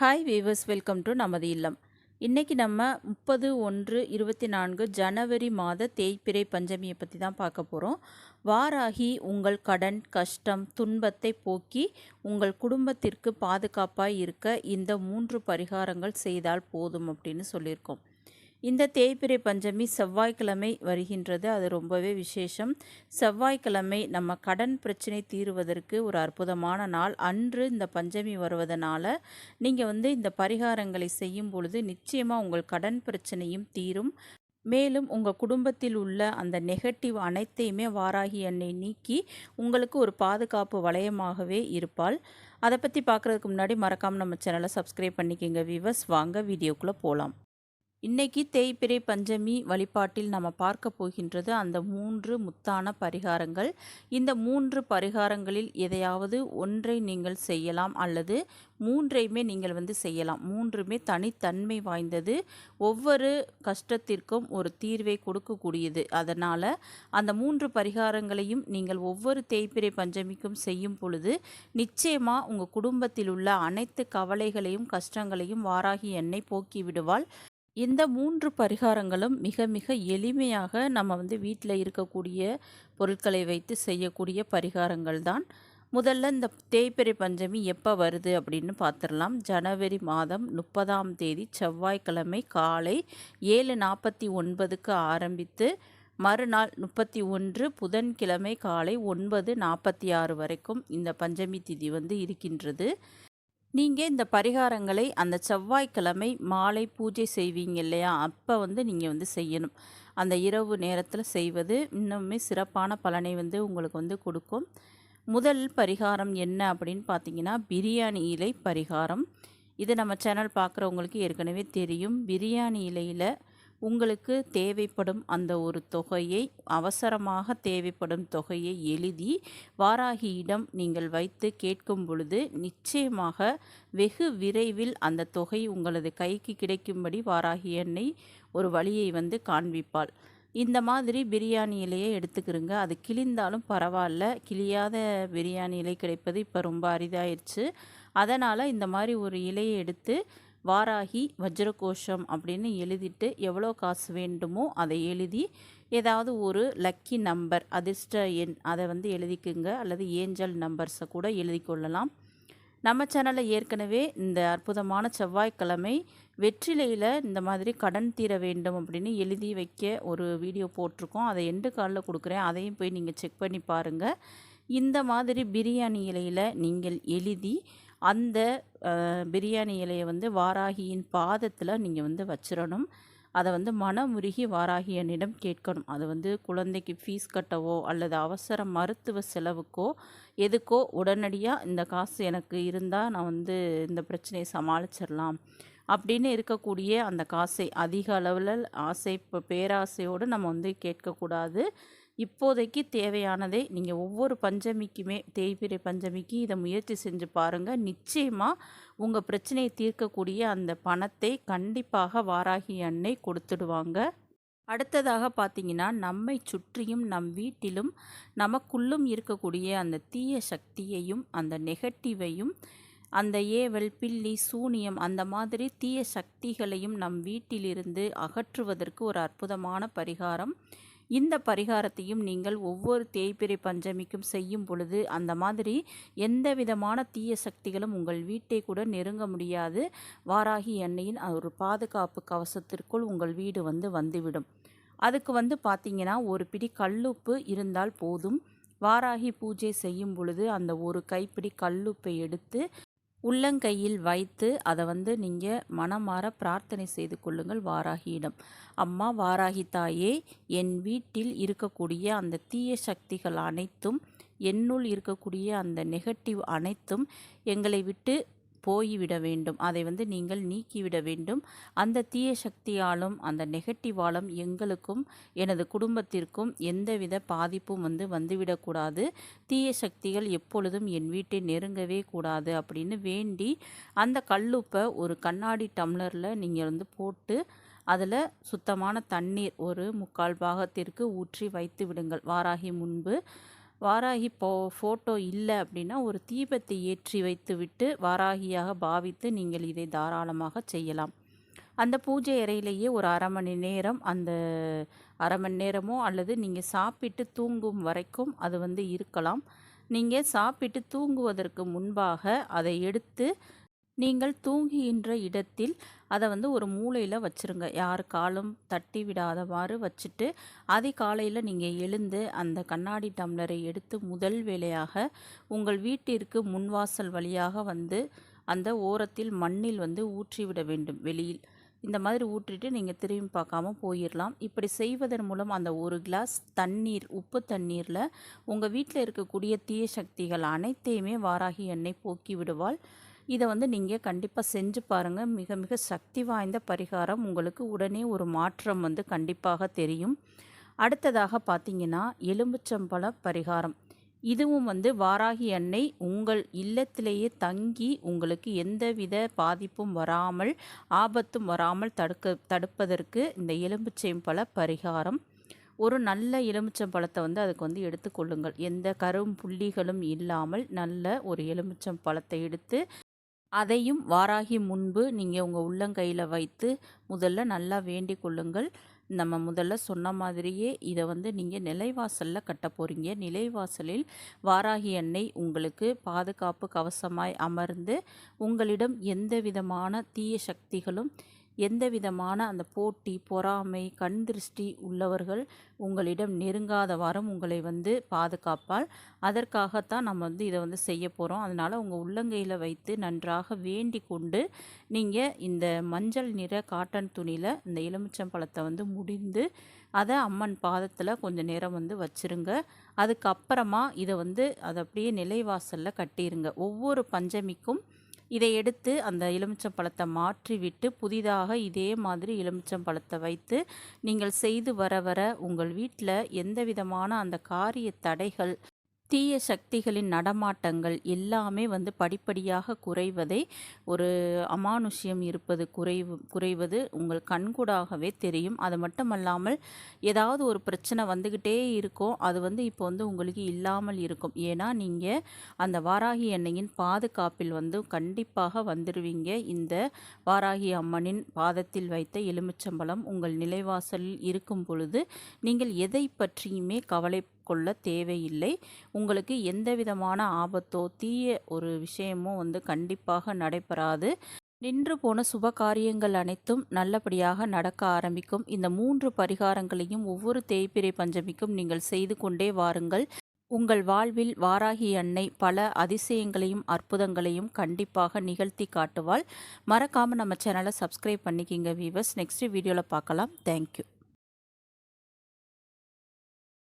Hi viewers welcome to நமது இல்லம். இன்றைக்கி நம்ம முப்பது ஒன்று இருபத்தி நான்கு ஜனவரி மாத தேய்பிறை பஞ்சமியை பற்றி தான் பார்க்க போகிறோம் வாராகி உங்கள் கடன் கஷ்டம் துன்பத்தை போக்கி உங்கள் குடும்பத்திற்கு பாதுகாப்பாக இருக்க இந்த மூன்று பரிகாரங்கள் செய்தால் போதும் அப்படின்னு சொல்லியிருக்கோம். இந்த தேய்பிறை பஞ்சமி செவ்வாய்க்கிழமை வருகின்றது. அது ரொம்பவே விசேஷம். செவ்வாய்க்கிழமை நம்ம கடன் பிரச்சனை தீருவதற்கு ஒரு அற்புதமான நாள். அன்று இந்த பஞ்சமி வருவதனால நீங்கள் வந்து இந்த பரிகாரங்களை செய்யும் பொழுது நிச்சயமாக உங்கள் கடன் பிரச்சனையும் தீரும். மேலும் உங்கள் குடும்பத்தில் உள்ள அந்த நெகட்டிவ் அனைத்தையுமே வாராகி எண்ணெய் நீக்கி உங்களுக்கு ஒரு பாதுகாப்பு வளையமாகவே இருப்பாள். அதை பற்றி பார்க்குறதுக்கு முன்னாடி மறக்காமல் நம்ம சேனலை சப்ஸ்கிரைப் பண்ணிக்கோங்க விவஸ் வாங்க வீடியோக்குள்ளே போகலாம் இன்னைக்கு தேய்பிறை பஞ்சமி வழிபாட்டில் நம்ம பார்க்க போகின்றது அந்த மூன்று முத்தான பரிகாரங்கள். இந்த மூன்று பரிகாரங்களில் எதையாவது ஒன்றை நீங்கள் செய்யலாம் அல்லது மூன்றையுமே நீங்கள் வந்து செய்யலாம். மூன்றுமே தனித்தன்மை வாய்ந்தது. ஒவ்வொரு கஷ்டத்திற்கும் ஒரு தீர்வை கொடுக்கக்கூடியது. அதனால் அந்த மூன்று பரிகாரங்களையும் நீங்கள் ஒவ்வொரு தேய்பிறை பஞ்சமிக்கும் செய்யும் பொழுது நிச்சயமாக உங்கள் குடும்பத்தில் உள்ள அனைத்து கவலைகளையும் கஷ்டங்களையும் வாராகி எண்ணெய் போக்கி விடுவாள். இந்த மூன்று பரிகாரங்களும் மிக மிக எளிமையாக நம்ம வந்து வீட்டில் இருக்கக்கூடிய பொருட்களை வைத்து செய்யக்கூடிய பரிகாரங்கள் தான். முதல்ல இந்த தேய்பிறை பஞ்சமி எப்போ வருது அப்படின்னு பார்த்துடலாம். ஜனவரி மாதம் முப்பதாம் தேதி செவ்வாய்க்கிழமை காலை ஏழு நாற்பத்தி ஒன்பதுக்கு ஆரம்பித்து மறுநாள் முப்பத்தி ஒன்று புதன்கிழமை காலை ஒன்பது நாற்பத்தி ஆறு வரைக்கும் இந்த பஞ்சமி திதி வந்து இருக்கின்றது. நீங்கள் இந்த பரிகாரங்களை அந்த செவ்வாய்க்கிழமை மாலை பூஜை செய்வீங்க இல்லையா? அப்போ வந்து நீங்கள் வந்து செய்யணும். அந்த இரவு நேரத்தில் செய்வது இன்னுமே சிறப்பான பலனை வந்து உங்களுக்கு வந்து கொடுக்கும். முதல் பரிகாரம் என்ன அப்படின்னு பார்த்தீங்கன்னா பிரியாணி இலை பரிகாரம். இது நம்ம சேனல் பார்க்குறவங்களுக்கு ஏற்கனவே தெரியும். பிரியாணி இலையில் உங்களுக்கு தேவைப்படும் அந்த ஒரு தொகையை அவசரமாக தேவைப்படும் தொகையை எழுதி வாராகியிடம் நீங்கள் வைத்து கேட்கும் பொழுது நிச்சயமாக வெகு விரைவில் அந்த தொகை உங்களது கைக்கு கிடைக்கும்படி வாராகி எண்ணை ஒரு வழியை வந்து காண்பிப்பாள். இந்த மாதிரி பிரியாணி இலையை எடுத்துக்கிறோங்க அது கிழிந்தாலும் பரவாயில்ல. கிழியாத பிரியாணி இலை கிடைப்பது இப்போ ரொம்ப அரிதாயிருச்சு. அதனால் இந்த மாதிரி ஒரு இலையை எடுத்து வாராகி வஜ்ரகோஷம் அப்படின்னு எழுதிட்டு எவ்வளோ காசு வேண்டுமோ அதை எழுதி ஏதாவது ஒரு லக்கி நம்பர் அதிர்ஷ்ட எண் அதை வந்து எழுதிக்குங்க. அல்லது ஏஞ்சல் நம்பர்ஸை கூட எழுதி கொள்ளலாம் நம்ம சேனலில் ஏற்கனவே இந்த அற்புதமான செவ்வாய்க்கிழமை வெற்றிலையில் இந்த மாதிரி கடன் தீர வேண்டும் அப்படின்னு எழுதி வைக்க ஒரு வீடியோ போட்டிருக்கோம். அதை எண்டு காலில் கொடுக்குறேன். அதையும் போய் நீங்கள் செக் பண்ணி பாருங்கள் இந்த மாதிரி பிரியாணி இலையில் நீங்கள் எழுதி அந்த பிரியாணி இலையை வந்து வாராகியின் பாதத்தில் நீங்கள் வந்து வச்சிடணும் அதை வந்து மனமுருகி வாராகியனிடம் கேட்கணும். அது வந்து குழந்தைக்கு ஃபீஸ் கட்டவோ அல்லது அவசர மருத்துவ செலவுக்கோ எதுக்கோ உடனடியாக இந்த காசு எனக்கு இருந்தால் நான் வந்து இந்த பிரச்சனையை சமாளிச்சிடலாம் அப்படின்னு இருக்கக்கூடிய அந்த காசை அதிக அளவில் ஆசை இப்போ பேராசையோடு நம்ம வந்து கேட்கக்கூடாது. இப்போதைக்கு தேவையானதை நீங்கள் ஒவ்வொரு பஞ்சமிக்குமே தேய்பிரை பஞ்சமிக்கு இதை முயற்சி செஞ்சு பாருங்கள் நிச்சயமாக உங்கள் பிரச்சனையை தீர்க்கக்கூடிய அந்த பணத்தை கண்டிப்பாக வாராகி அன்னை கொடுத்துடுவாங்க. அடுத்ததாக பார்த்தீங்கன்னா நம்மை சுற்றியும் நம் வீட்டிலும் நமக்குள்ளும் இருக்கக்கூடிய அந்த தீய சக்தியையும் அந்த நெகட்டிவையும் அந்த ஏவல் பில்லி சூனியம் அந்த மாதிரி தீய சக்திகளையும் நம் வீட்டிலிருந்து அகற்றுவதற்கு ஒரு அற்புதமான பரிகாரம். இந்த பரிகாரத்தையும் நீங்கள் ஒவ்வொரு தேய்பிரை பஞ்சமிக்கும் செய்யும் பொழுது அந்த மாதிரி எந்த விதமான தீய சக்திகளும் உங்கள் வீட்டை கூட நெருங்க முடியாது. வாராகி எண்ணெயின் ஒரு பாதுகாப்பு கவசத்திற்குள் உங்கள் வீடு வந்து வந்துவிடும். அதுக்கு வந்து பார்த்தீங்கன்னா ஒரு பிடி கல்லுப்பு இருந்தால் போதும். வாராகி பூஜை செய்யும் பொழுது அந்த ஒரு கைப்பிடி கல்லுப்பை எடுத்து உள்ளங்கையில் வைத்து அதை வந்து நீங்கள் மனமாற பிரார்த்தனை செய்து கொள்ளுங்கள் வாராகியிடம் அம்மா வாராகி தாயே என் வீட்டில் இருக்கக்கூடிய அந்த தீய சக்திகள் அனைத்தும் என்னுள் இருக்கக்கூடிய அந்த நெகட்டிவ் அனைத்தும் எங்களை விட்டு போய்விட வேண்டும். அதை வந்து நீங்கள் நீக்கிவிட வேண்டும். அந்த தீய சக்தியாலும் அந்த நெகட்டிவாலும் எங்களுக்கும் எனது குடும்பத்திற்கும் எந்தவித பாதிப்பும் வந்து வந்துவிடக்கூடாது தீய சக்திகள் எப்பொழுதும் என் வீட்டை நெருங்கவே கூடாது அப்படின்னு வேண்டி அந்த கல்லுப்பை ஒரு கண்ணாடி டம்ளரில் நீங்கள் வந்து போட்டு அதில் சுத்தமான தண்ணீர் ஒரு முக்கால் பாகத்திற்கு ஊற்றி வைத்து விடுங்கள். வாராகி முன்பு வாராகி போ ஃபோட்டோ இல்லை அப்படின்னா ஒரு தீபத்தை ஏற்றி வைத்துவிட்டு வாராகியாக பாவித்து நீங்கள் இதை தாராளமாக செய்யலாம். அந்த பூஜை அறையிலேயே ஒரு அரை மணி நேரம் அந்த அரை மணி நேரமோ அல்லது நீங்கள் சாப்பிட்டு தூங்கும் வரைக்கும் அது வந்து இருக்கலாம். நீங்கள் சாப்பிட்டு தூங்குவதற்கு முன்பாக அதை எடுத்து நீங்கள் தூங்குகின்ற இடத்தில் அதை வந்து ஒரு மூலையில் வச்சுருங்க. யார் காலும் தட்டி விடாதவாறு வச்சுட்டு அதிகாலையில் நீங்கள் எழுந்து அந்த கண்ணாடி டம்ளரை எடுத்து முதல் வேலையாக உங்கள் வீட்டிற்கு முன்வாசல் வழியாக வந்து அந்த ஓரத்தில் மண்ணில் வந்து ஊற்றிவிட வேண்டும். வெளியில். இந்த மாதிரி ஊற்றிட்டு நீங்கள் திரும்பி பார்க்காம போயிடலாம் இப்படி செய்வதன் மூலம் அந்த ஒரு கிளாஸ் தண்ணீர் உப்பு தண்ணீரில் உங்கள் வீட்டில் இருக்கக்கூடிய தீய சக்திகள் அனைத்தையுமே வாராகி எண்ணெய் போக்கி விடுவாள். இதை வந்து நீங்கள் கண்டிப்பாக செஞ்சு பாருங்கள் மிக மிக சக்தி வாய்ந்த பரிகாரம். உங்களுக்கு உடனே ஒரு மாற்றம் வந்து கண்டிப்பாக தெரியும். அடுத்ததாக பார்த்தீங்கன்னா எலும்புச்சம்பழ பரிகாரம். இதுவும் வந்து வாராகி எண்ணெய் உங்கள் இல்லத்திலேயே தங்கி உங்களுக்கு எந்தவித பாதிப்பும் வராமல் ஆபத்தும் வராமல் தடுக்க தடுப்பதற்கு இந்த எலும்புச்சம்பழ பரிகாரம். ஒரு நல்ல எலுமிச்சம்பழத்தை வந்து அதுக்கு வந்து எடுத்துக்கொள்ளுங்கள் எந்த கரும் புள்ளிகளும் இல்லாமல் நல்ல ஒரு எலுமிச்சம் பழத்தை எடுத்து அதையும் வாராகி முன்பு நீங்கள் உங்கள் உள்ளங்கையில் வைத்து முதல்ல நல்லா வேண்டிக் கொள்ளுங்கள். நம்ம முதல்ல சொன்ன மாதிரியே இதை வந்து நீங்கள் நிலைவாசலில் கட்ட போகிறீங்க நிலைவாசலில் வாராகி எண்ணெய் உங்களுக்கு பாதுகாப்பு கவசமாய் அமர்ந்து உங்களிடம் எந்த விதமான தீய சக்திகளும் எந்த விதமான அந்த போட்டி பொறாமை கண் திருஷ்டி உள்ளவர்கள் உங்களிடம் நெருங்காத வாரம் உங்களை வந்து பாதுகாப்பால். அதற்காகத்தான் நம்ம வந்து இதை வந்து செய்ய போகிறோம் அதனால் உங்கள் உள்ளங்கையில் வைத்து நன்றாக வேண்டி கொண்டு நீங்கள் இந்த மஞ்சள் நிற காட்டன் துணியில் இந்த எலுமிச்சம்பழத்தை வந்து முடிந்து அதை அம்மன் பாதத்தில் கொஞ்சம் நேரம் வந்து வச்சுருங்க. அதுக்கப்புறமா இதை வந்து அதை அப்படியே நிலைவாசலில் கட்டிடுங்க ஒவ்வொரு பஞ்சமிக்கும் இதை எடுத்து அந்த எலுமிச்சம் பழத்தை மாற்றி விட்டு புதிதாக இதே மாதிரி எலுமிச்சம் பழத்தை வைத்து நீங்கள் செய்து வர வர உங்கள் வீட்டில் எந்த விதமான அந்த காரிய தடைகள் தீய சக்திகளின் நடமாட்டங்கள் எல்லாமே வந்து படிப்படியாக குறைவதை ஒரு அமானுஷ்யம் இருப்பது குறைவு குறைவது உங்கள் கண்கூடாகவே தெரியும். அது மட்டுமல்லாமல் ஏதாவது ஒரு பிரச்சனை வந்துக்கிட்டே இருக்கும் அது வந்து இப்போ வந்து உங்களுக்கு இல்லாமல் இருக்கும். ஏன்னா நீங்கள் அந்த வாராகி எண்ணெயின் பாதுகாப்பில் வந்து கண்டிப்பாக வந்துடுவீங்க இந்த வாராகி அம்மனின் பாதத்தில் வைத்த எலுமிச்சம்பழம் உங்கள் நிலைவாசலில் இருக்கும் பொழுது நீங்கள் எதை பற்றியுமே கவலை கொள்ள தேவையில்லை. உங்களுக்கு எந்த விதமான ஆபத்தோ தீய ஒரு விஷயமோ வந்து கண்டிப்பாக நடைபெறாது. நின்று போன சுப காரியங்கள் அனைத்தும் நல்லபடியாக நடக்க ஆரம்பிக்கும். இந்த மூன்று பரிகாரங்களையும் ஒவ்வொரு தேய்பிரை பஞ்சமிக்கும் நீங்கள் செய்து கொண்டே வாருங்கள். உங்கள் வாழ்வில் வாராகி அன்னை பல அதிசயங்களையும் அற்புதங்களையும் கண்டிப்பாக நிகழ்த்தி காட்டுவாள். மறக்காமல் நம்ம சேனலை சப்ஸ்கிரைப் பண்ணிக்கிங்க வீவர்ஸ் நெக்ஸ்ட் வீடியோவில் பார்க்கலாம். தேங்க்யூ